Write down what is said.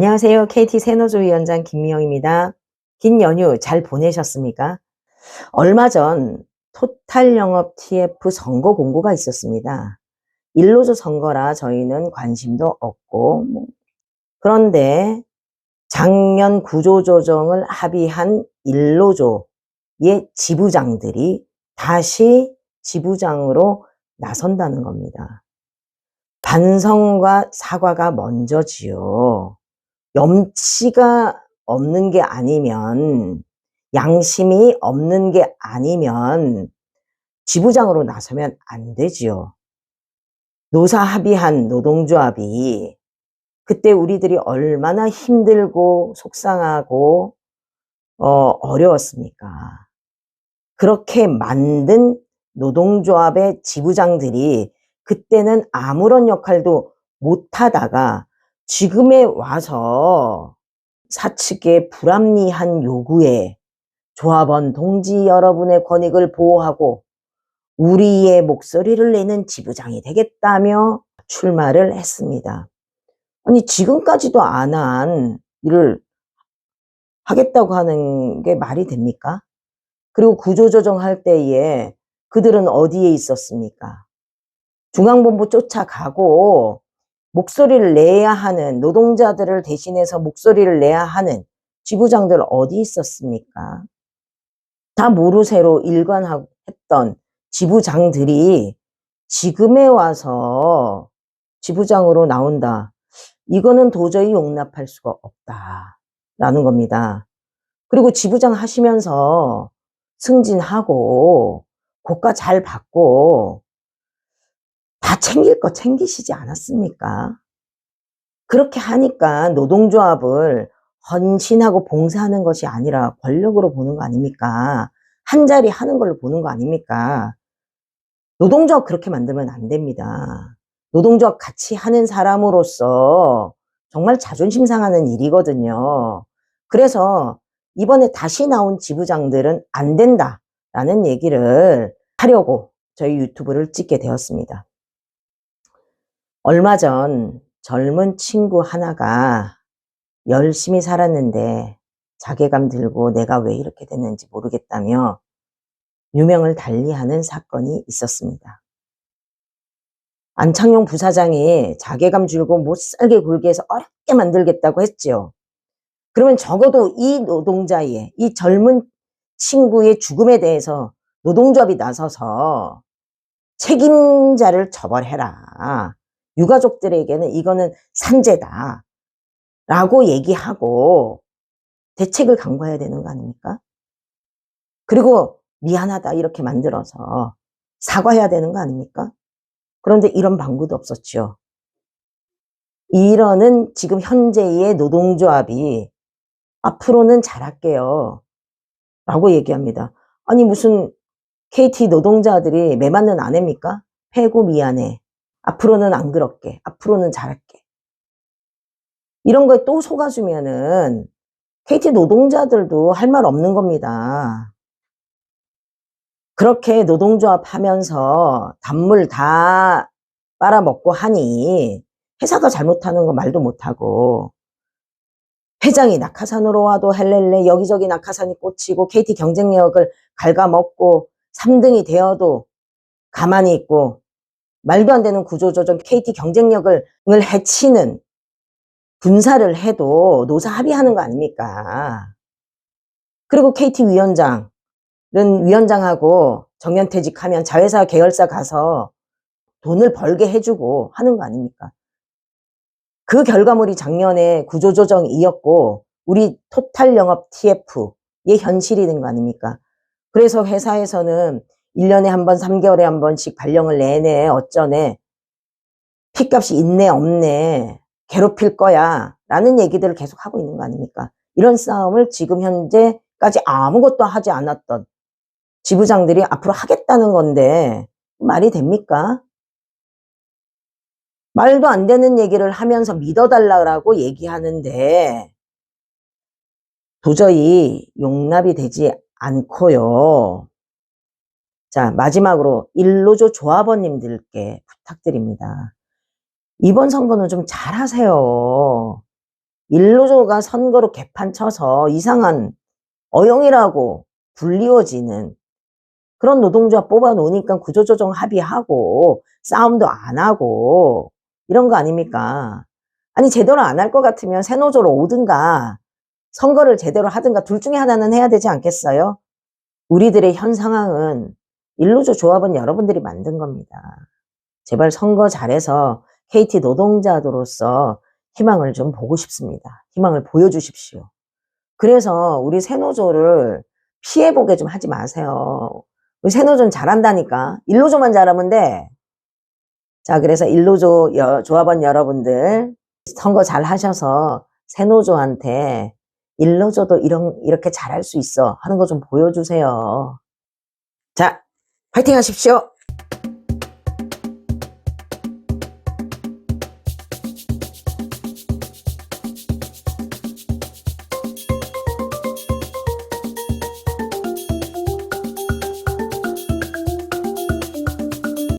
안녕하세요. KT 새노조 위원장 김미영입니다. 긴 연휴 잘 보내셨습니까? 얼마 전 토탈 영업 TF 선거 공고가 있었습니다. 일로조 선거라 저희는 관심도 없고 뭐. 그런데 작년 구조조정을 합의한 일로조의 지부장들이 다시 지부장으로 나선다는 겁니다. 반성과 사과가 먼저지요. 염치가 없는 게 아니면, 양심이 없는 게 아니면, 지부장으로 나서면 안 되지요. 노사 합의한 노동조합이 그때 우리들이 얼마나 힘들고 속상하고 어, 어려웠습니까? 그렇게 만든 노동조합의 지부장들이 그때는 아무런 역할도 못하다가 지금에 와서 사측의 불합리한 요구에 조합원 동지 여러분의 권익을 보호하고 우리의 목소리를 내는 지부장이 되겠다며 출마를 했습니다. 아니, 지금까지도 안 한 일을 하겠다고 하는 게 말이 됩니까? 그리고 구조조정할 때에 그들은 어디에 있었습니까? 중앙본부 쫓아가고 목소리를 내야 하는 노동자들을 대신해서 목소리를 내야 하는 지부장들 어디 있었습니까? 다 모르쇠로 일관했던 지부장들이 지금에 와서 지부장으로 나온다. 이거는 도저히 용납할 수가 없다 라는 겁니다. 그리고 지부장 하시면서 승진하고 고가 잘 받고 다 챙길 거 챙기시지 않았습니까? 그렇게 하니까 노동조합을 헌신하고 봉사하는 것이 아니라 권력으로 보는 거 아닙니까? 한 자리 하는 걸로 보는 거 아닙니까? 노동조합 그렇게 만들면 안 됩니다. 노동조합 같이 하는 사람으로서 정말 자존심 상하는 일이거든요. 그래서 이번에 다시 나온 지부장들은 안 된다라는 얘기를 하려고 저희 유튜브를 찍게 되었습니다. 얼마 전 젊은 친구 하나가 열심히 살았는데 자괴감 들고 내가 왜 이렇게 됐는지 모르겠다며 유명을 달리하는 사건이 있었습니다. 안창용 부사장이 자괴감 줄고 못 살게 굴게 해서 어렵게 만들겠다고 했지요. 그러면 적어도 이 노동자의, 이 젊은 친구의 죽음에 대해서 노동조합이 나서서 책임자를 처벌해라. 유가족들에게는 이거는 산재다. 라고 얘기하고 대책을 강구해야 되는 거 아닙니까? 그리고 미안하다 이렇게 만들어서 사과해야 되는 거 아닙니까? 그런데 이런 방구도 없었죠. 이러는 지금 현재의 노동조합이 앞으로는 잘할게요. 라고 얘기합니다. 아니 무슨 KT 노동자들이 매 맞는 아내입니까? 패고 미안해. 앞으로는 안 그럴게. 앞으로는 잘할게. 이런 거에 또 속아주면은 KT 노동자들도 할 말 없는 겁니다. 그렇게 노동조합 하면서 단물 다 빨아먹고 하니 회사가 잘못하는 거 말도 못하고 회장이 낙하산으로 와도 헬렐레 여기저기 낙하산이 꽂히고 KT 경쟁력을 갉아먹고 3등이 되어도 가만히 있고 말도 안 되는 구조조정 KT 경쟁력을 해치는 분사를 해도 노사 합의하는 거 아닙니까? 그리고 KT 위원장은 위원장하고 정년퇴직하면 자회사 계열사 가서 돈을 벌게 해주고 하는 거 아닙니까? 그 결과물이 작년에 구조조정이었고 우리 토탈 영업 TF의 현실이 된 거 아닙니까? 그래서 회사에서는 1년에 한 번, 3개월에 한 번씩 발령을 내내 어쩌네. 피값이 있네, 없네. 괴롭힐 거야. 라는 얘기들을 계속 하고 있는 거 아닙니까? 이런 싸움을 지금 현재까지 아무것도 하지 않았던 지부장들이 앞으로 하겠다는 건데 말이 됩니까? 말도 안 되는 얘기를 하면서 믿어달라고 얘기하는데 도저히 용납이 되지 않고요. 자, 마지막으로 일로조 조합원님들께 부탁드립니다. 이번 선거는 좀 잘하세요. 일노조가 선거로 개판 쳐서 이상한 어용이라고 불리워지는 그런 노동조합 뽑아놓으니까 구조조정 합의하고 싸움도 안 하고 이런 거 아닙니까? 아니 제대로 안 할 것 같으면 새 노조로 오든가 선거를 제대로 하든가 둘 중에 하나는 해야 되지 않겠어요? 우리들의 현 상황은 일노조 조합은 여러분들이 만든 겁니다. 제발 선거 잘해서 KT 노동자로서 희망을 좀 보고 싶습니다. 희망을 보여주십시오. 그래서 우리 새노조를 피해보게 좀 하지 마세요. 우리 새노조는 잘한다니까. 일노조만 잘하면 돼. 자, 그래서 일노조 여- 조합원 여러분들 선거 잘 하셔서 새노조한테 일노조도 이런, 이렇게 잘할 수 있어 하는 거 좀 보여주세요. 자, 파이팅 하십시오.